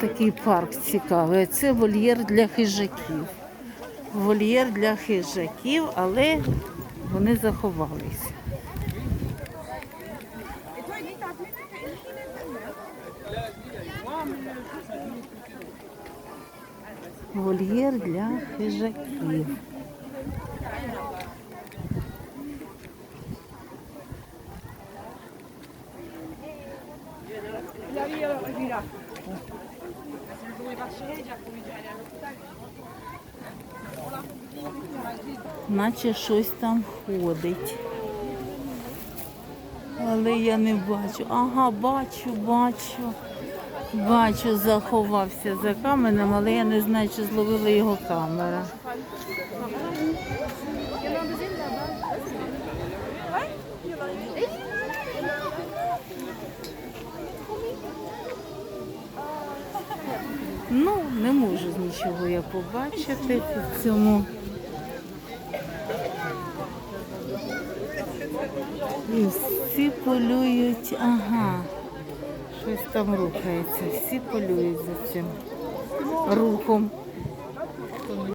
Такий парк цікавий. Це вольєр для хижаків. Вольєр для хижаків, але вони заховалися. Вольєр для хижаків. Наче щось там ходить. Але я не бачу. Ага, бачу, бачу. Бачу, заховався за каменем, але я не знаю, чи зловила його камера. Ну, не можу нічого я побачити в цьому. І всі полюють, ага, щось там рухається, всі полюють за цим рухом.